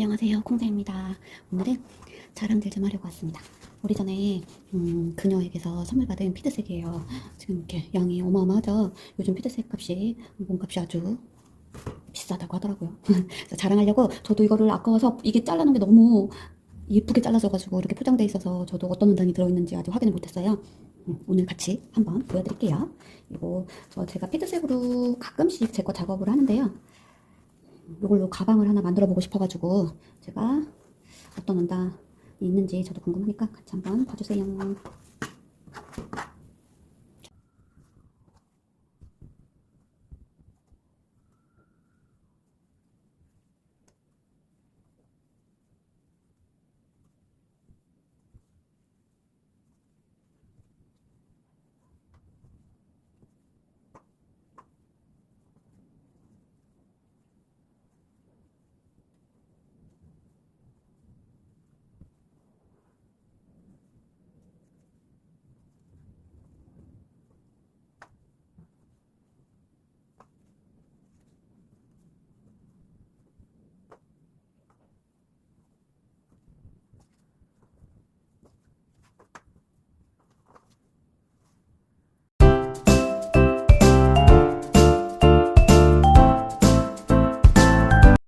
안녕하세요. 콩자입니다. 오늘은 자랑들 좀 하려고 왔습니다. 우리 전에 음, 그녀에게서 선물 받은 피드색이에요. 지금 이렇게 양이 어마어마하죠? 요즘 피드색 값이 몸값이 아주 비싸다고 하더라고요. 자랑하려고 저도 이거를 아까워서 이게 잘라놓은 게 너무 예쁘게 잘라져가지고 이렇게 포장돼 있어서 저도 어떤 원단이 들어있는지 아직 확인을 못했어요. 음, 오늘 같이 한번 보여드릴게요. 저 제가 피드색으로 가끔씩 제 거 작업을 하는데요 이걸로 가방을 하나 만들어 보고 싶어가지고 제가 어떤 원단이 있는지 저도 궁금하니까 같이 한번 봐주세요.